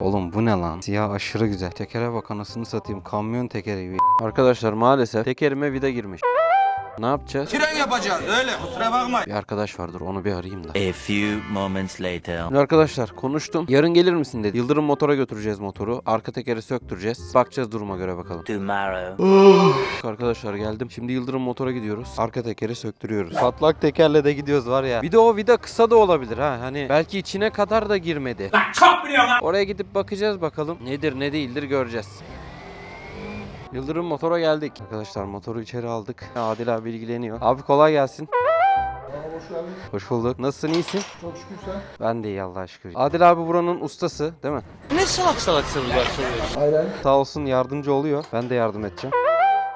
Oğlum bu ne lan? Siyah aşırı güzel. Tekere bak anasını satayım. Kamyon tekeri gibi. Arkadaşlar maalesef tekerime vida girmiş. Ne yapacağız? Tren yapacağız öyle kusura bakma. Bir arkadaş vardır onu bir arayayım da. A few moments later. Şimdi arkadaşlar konuştum. Yarın gelir misin dedi. Yıldırım motora götüreceğiz motoru. Arka tekeri söktüreceğiz. Bakacağız duruma göre bakalım. Tomorrow. Arkadaşlar geldim. Şimdi Yıldırım motora gidiyoruz. Arka tekeri söktürüyoruz. Patlak tekerle de gidiyoruz var ya. Bir de o vida kısa da olabilir ha. Hani belki içine kadar da girmedi. Oraya gidip bakacağız bakalım. Nedir ne değildir göreceğiz. Yıldırım motora geldik. Arkadaşlar motoru içeri aldık. Adil abi ilgileniyor. Abi kolay gelsin. Hoş geldin. Hoş bulduk. Nasılsın iyisin? Çok şükür sen. Ben de iyi Allah'a şükür. Adil abi buranın ustası değil mi? Aynen. Sağ olsun yardımcı oluyor. Ben de yardım edeceğim.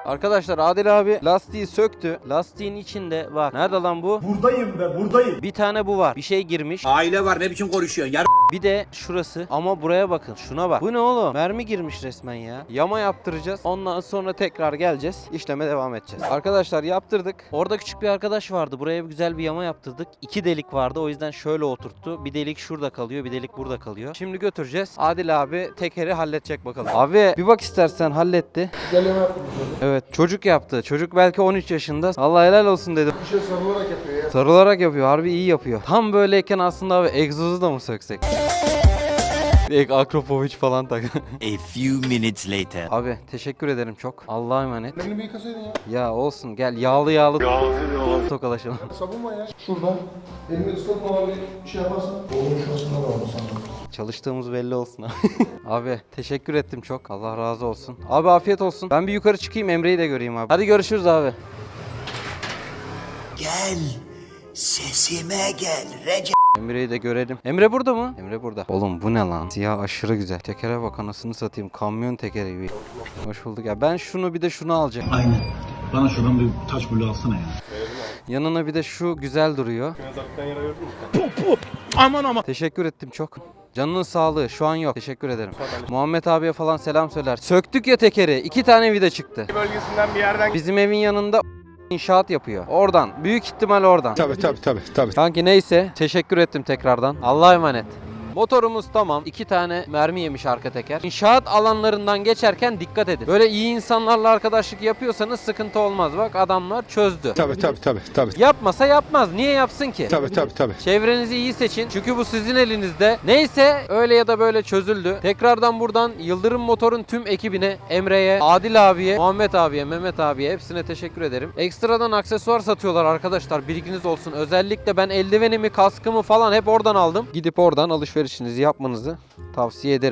Arkadaşlar Adil abi lastiği söktü. Lastiğin içinde bak. Nerede lan bu? Buradayım be buradayım. Bir tane bu var. Bir şey girmiş. Aile var ne biçim konuşuyorsun yar Bir de şurası. Ama buraya bakın. Şuna bak. Bu ne oğlum? Mermi girmiş resmen ya. Yama yaptıracağız. Ondan sonra tekrar geleceğiz. İşleme devam edeceğiz. Arkadaşlar yaptırdık. Orada küçük bir arkadaş vardı. Buraya bir güzel bir yama yaptırdık. İki delik vardı. O yüzden şöyle oturttu. Bir delik şurada kalıyor. Bir delik burada kalıyor. Şimdi götüreceğiz. Adil abi tekeri halledecek bakalım. Abi bir bak istersen halletti. Yaptım çocuk. Evet çocuk yaptı. Çocuk belki 13 yaşında. Allah helal olsun dedim. Bir şey sarılarak yapıyor ya. Sarılarak yapıyor. Harbi iyi yapıyor. Tam böyleyken aslında abi egzozu da mı söksek? Bir Akropovic falan tak. A few minutes later. abi teşekkür ederim çok. Allah'a emanet. Elini bir yıkasaydın ya. Ya olsun gel yağlı yağlı. Yağlı Tokalaşalım. Sabun var ya. Şuradan. Elini ıslatma abi. Bir şey yaparsan. Oğlum şurasında da sandım. Çalıştığımız belli olsun abi. abi teşekkür ettim çok. Allah razı olsun. Abi afiyet olsun. Ben bir yukarı çıkayım Emre'yi de göreyim abi. Hadi görüşürüz abi. Gel. Sesime gel Recep. Emre'yi de görelim. Emre burada mı? Emre burada. Oğlum bu ne lan? Siyah aşırı güzel. Tekere bak anasını satayım. Kamyon tekeri gibi. Hoş bulduk ya. Ben şunu bir de şunu alacağım. Aynen. Bana şuradan bir taş bulu alsana ya. Yanına bir de şu güzel duruyor. Aman aman. Teşekkür ettim çok. Canının sağlığı şu an yok. Teşekkür ederim. Muhammed abiye falan selam söyler. Söktük ya tekeri. iki tane vida çıktı. bölgesinden bir yerden Bizim evin yanında inşaat yapıyor. Oradan. Büyük ihtimal oradan. Tabii tabii tabii tabii. Kanki neyse teşekkür ettim tekrardan. Allah'a emanet. Motorumuz tamam. İki tane mermi yemiş arka teker. İnşaat alanlarından geçerken dikkat edin. Böyle iyi insanlarla arkadaşlık yapıyorsanız sıkıntı olmaz. Bak adamlar çözdü. Tabii tabii tabii tabii. Yapmasa yapmaz. Niye yapsın ki? Tabii tabii tabii. Çevrenizi iyi seçin. Çünkü bu sizin elinizde. Neyse öyle ya da böyle çözüldü. Tekrardan buradan Yıldırım Motor'un tüm ekibine, Emre'ye, Adil abiye, Muhammed abiye, Mehmet abiye hepsine teşekkür ederim. Ekstradan aksesuar satıyorlar arkadaşlar. Bilginiz olsun. Özellikle ben eldivenimi, kaskımı falan hep oradan aldım. Gidip oradan alışverişinizi yapmanızı tavsiye ederim.